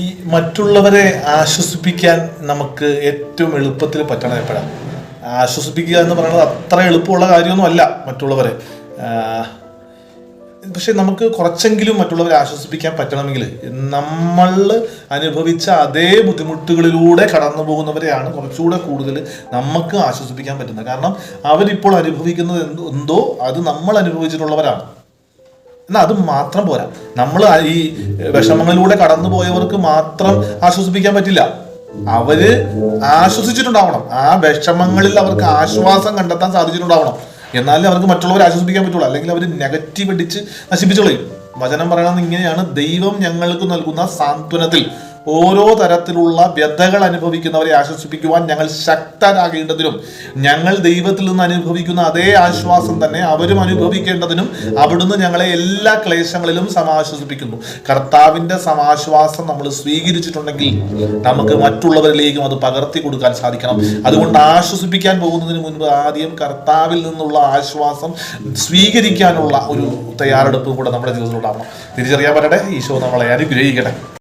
ഈ മറ്റുള്ളവരെ ആശ്വസിപ്പിക്കാൻ നമുക്ക് ഏറ്റവും എളുപ്പത്തിൽ പറ്റണം എപ്പോഴാണ് ആശ്വസിപ്പിക്കുക എന്ന് പറയുന്നത് അത്ര എളുപ്പമുള്ള കാര്യമൊന്നും അല്ല മറ്റുള്ളവരെ. പക്ഷെ നമുക്ക് കുറച്ചെങ്കിലും മറ്റുള്ളവരെ ആശ്വസിപ്പിക്കാൻ പറ്റണമെങ്കിൽ നമ്മൾ അനുഭവിച്ച അതേ ബുദ്ധിമുട്ടുകളിലൂടെ കടന്നു പോകുന്നവരെയാണ് കുറച്ചുകൂടെ കൂടുതൽ നമുക്ക് ആശ്വസിപ്പിക്കാൻ പറ്റുന്നത്. കാരണം അവരിപ്പോൾ അനുഭവിക്കുന്നത് എന്തോ അത് നമ്മൾ അനുഭവിച്ചിട്ടുള്ളവരാണ്. എന്നാൽ അത് മാത്രം പോരാ. നമ്മൾ ഈ വിഷമങ്ങളിലൂടെ കടന്നു പോയവർക്ക് മാത്രം ആശ്വസിപ്പിക്കാൻ പറ്റില്ല. അവർ ആശ്വസിച്ചിട്ടുണ്ടാവണം. ആ വിഷമങ്ങളിൽ അവർക്ക് ആശ്വാസം കണ്ടെത്താൻ സാധിച്ചിട്ടുണ്ടാവണം. എന്നാലേ അവർക്ക് മറ്റുള്ളവരെ ആശ്വസിപ്പിക്കാൻ പറ്റുള്ളൂ. അല്ലെങ്കിൽ അവർ നെഗറ്റീവ് അടിച്ച് നശിപ്പിച്ചു കളയും വചനം പറയണമെന്ന് ഇങ്ങനെയാണ്. ദൈവം ഞങ്ങൾക്ക് നൽകുന്ന സാന്ത്വനത്തിൽ ഓരോ തരത്തിലുള്ള വ്യഥകൾ അനുഭവിക്കുന്നവരെ ആശ്വസിപ്പിക്കുവാൻ ഞങ്ങൾ ശക്തരാകേണ്ടതിനും ഞങ്ങൾ ദൈവത്തിൽ നിന്ന് അനുഭവിക്കുന്ന അതേ ആശ്വാസം തന്നെ അവരും അനുഭവിക്കേണ്ടതിനും അവിടുന്ന് ഞങ്ങളെ എല്ലാ ക്ലേശങ്ങളിലും സമാശ്വസിപ്പിക്കുന്നു. കർത്താവിന്റെ സമാശ്വാസം നമ്മൾ സ്വീകരിച്ചിട്ടുണ്ടെങ്കിൽ നമുക്ക് മറ്റുള്ളവരിലേക്കും അത് പകർത്തി കൊടുക്കാൻ സാധിക്കണം. അതുകൊണ്ട് ആശ്വസിപ്പിക്കാൻ പോകുന്നതിന് മുൻപ് ആദ്യം കർത്താവിൽ നിന്നുള്ള ആശ്വാസം സ്വീകരിക്കാനുള്ള ഒരു തയ്യാറെടുപ്പും കൂടെ നമ്മുടെ ജീവിതത്തിൽ ഉണ്ടാവണം തിരിച്ചറിയാൻ പറ്റട്ടെ ഈശോ നമ്മളെ അനുഗ്രഹിക്കട്ടെ.